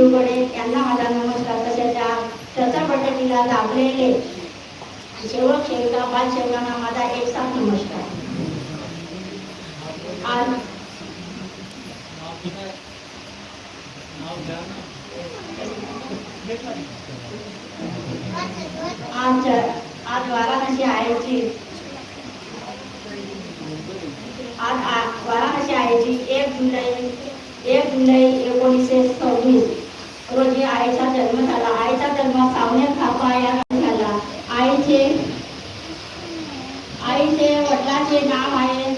गुरुकडे त्यांना माझा नमस्कार तसेच या चर्चा लाभलेले सेवक सेविका बाल सेवकांना माझा एक साथ नमस्कार. आज आज आज वाराणसी आयोची आज वाराणसी आयोची एक जुलै एक जुलै एकोणीसशे सव्वीस. रोजी आईचा जन्म झाला. आईचा जन्म सावनेर खापा या गावी झाला. आईचे आईचे वडिलाचे नाव आहे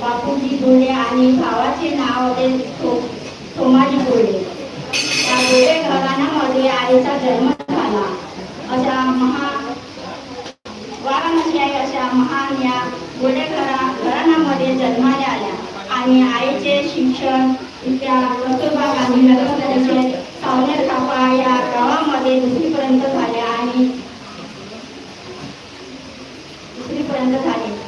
बापूजी गोळे आणि भावाचे नाव होते सोमाजी थोमाजी गोळे त्या गोळे घराण्यामध्ये आईचा जन्म झाला. अशा महा वाराणसी आई अशा महान या गोळे घरा घराण्यामध्ये जन्माला आल्या आणि आईचे शिक्षण कस्तुरबा गांधी नगर परिषद सावनेर खापा या गावामध्ये दुसरीपर्यंत आणि दुसरीपर्यंत झाले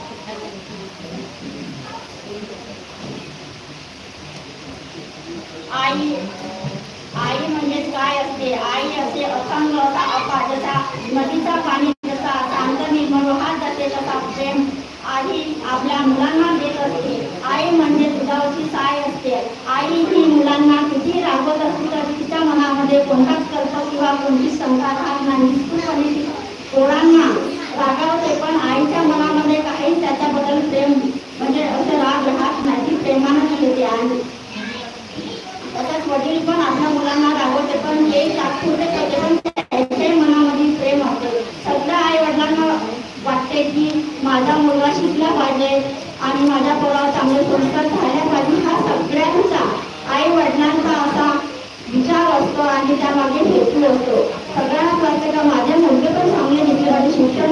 आई आई म्हणजेच काय असते आई असे असा जसा नदीचा पाणी जसा शांत निर्मळ वाहत जाते तसा प्रेम आई आपल्या मुलांना देत असते आई म्हणजे दुधाची साय असते आई ही मुलांना किती रागवत असते तर तिच्या मनामध्ये कोणताच कल्प किंवा कोणतीच शंका राहत नाही निष्ठुरपणे कोणांना रागावते पण आईच्या मनामध्ये काही त्याच्याबद्दल प्रेम म्हणजे असं राग राहत नाही ती प्रेमानं घेते आणि तसंच वडील पण आपल्या मुलांना रागवते पण ते तात्पुरते करते पण त्यांच्या मनामध्ये प्रेम असते. सगळ्या आई वडिलांना वाटते की माझा मुलगा शिकला पाहिजे आणि माझ्या पोरावर चांगले संस्कार झाले पाहिजे हा सगळ्यांचा आई वडिलांचा असा विचार असतो आणि त्यामागे हेतू. असतो सगळ्यांना वाटतं का माझे मुलगे पण चांगले दिसले पाहिजे शिक्षण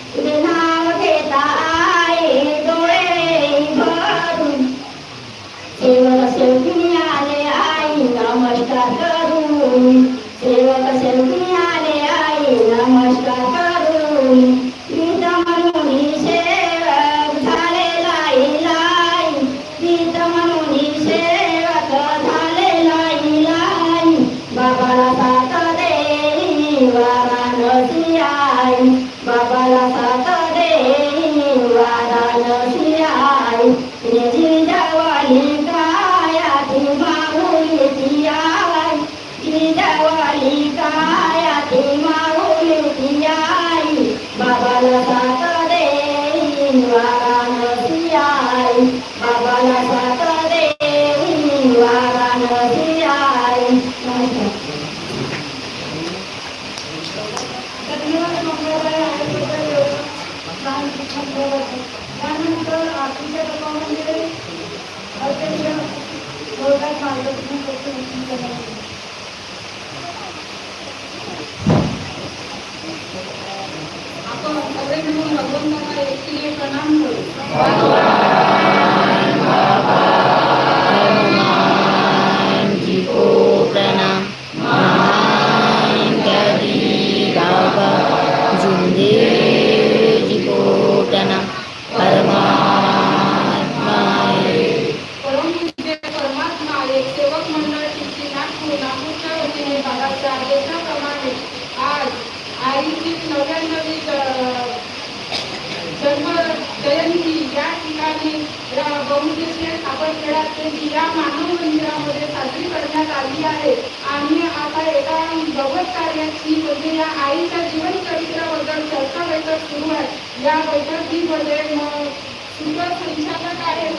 सेवक मंडळ शिक्षिका नागपूरच्या वतीने भागात चार देशाप्रमाणे आईची नव्याण्णवी जन्म जयंती या ठिकाणी बहुदेशीय स्थापन करण्यात या मानव मंदिरामध्ये साजरी करण्यात आली आहे. आणि आता एका भगवत कार्याची म्हणजे या आईच्या जीवन चरित्राबद्दल चर्चा बैठक सुरू आहे. या बैठकीमध्ये सुपर संचालक आहे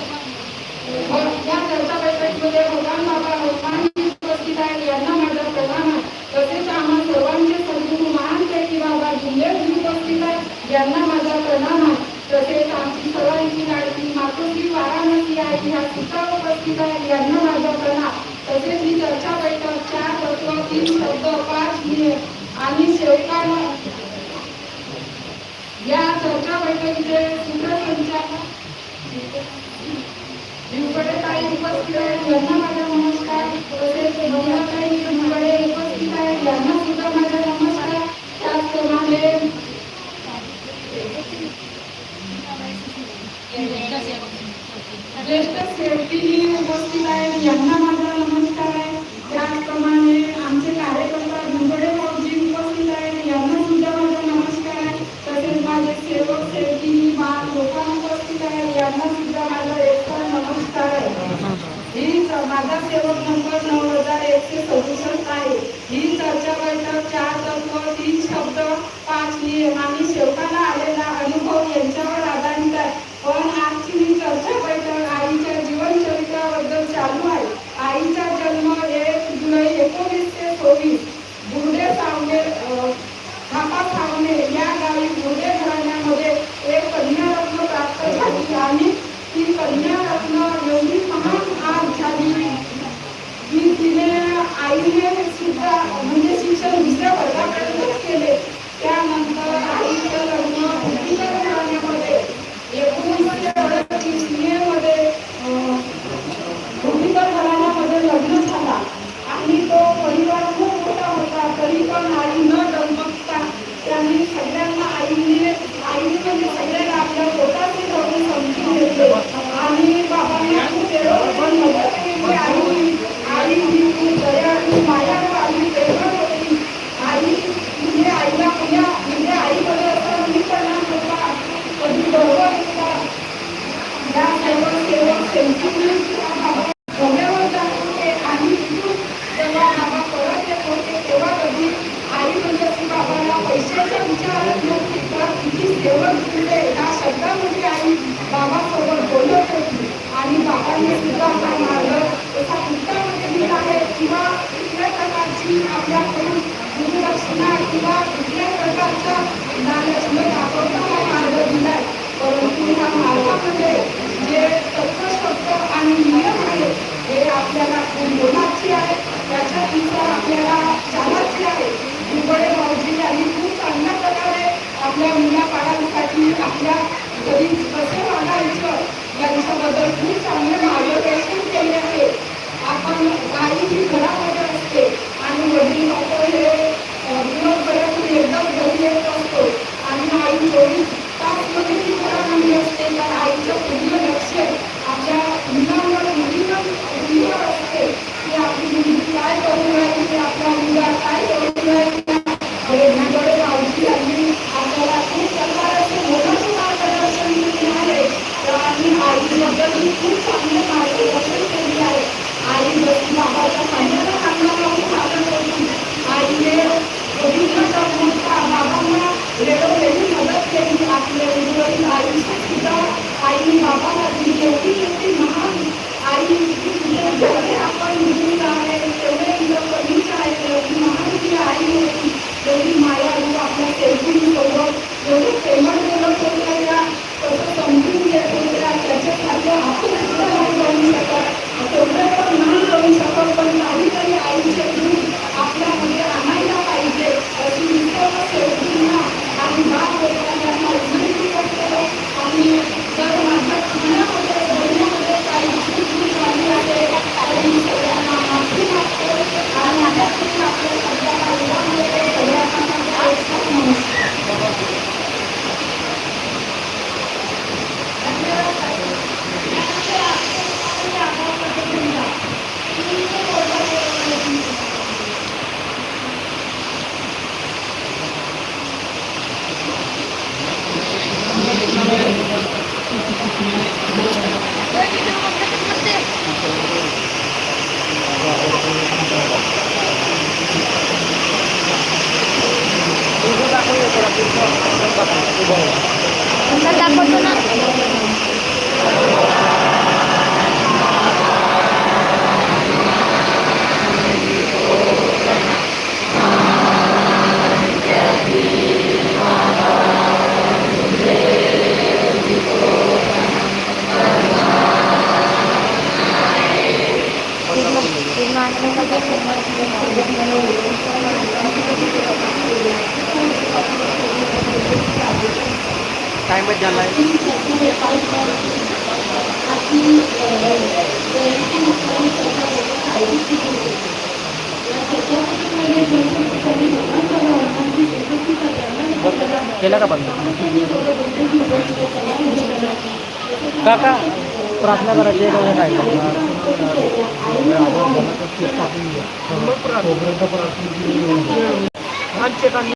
या चौथ्या बैठकीचे सूत्रसंचालक निवकडे ताई उपस्थित आहे माझा नमस्कार. उपस्थित सुद्धा माझा नमस्कार. उपस्थित यांना माझा नमस्कार आहे. त्याचप्रमाणे किंवा कुठल्या प्रकारची आपल्याकडून दुर्लक्षणा म्हणजे किंवा कुठल्या प्रकारच्या लालच न दाखवता हा मार्ग दिला परंतु ह्या मार्गामध्ये जे तत्वशब्द आणि नियम आहे हे आपल्याला खूप बोलायचे आहे त्याच्या किंवा आपल्याला चालायचे आहे. दुबळे भाऊजी यांनी खूप चांगल्या प्रकारे आपल्या मुलाबाळांसाठी आपल्या का बंद. काका प्रार्थना करायची आहे काय करणार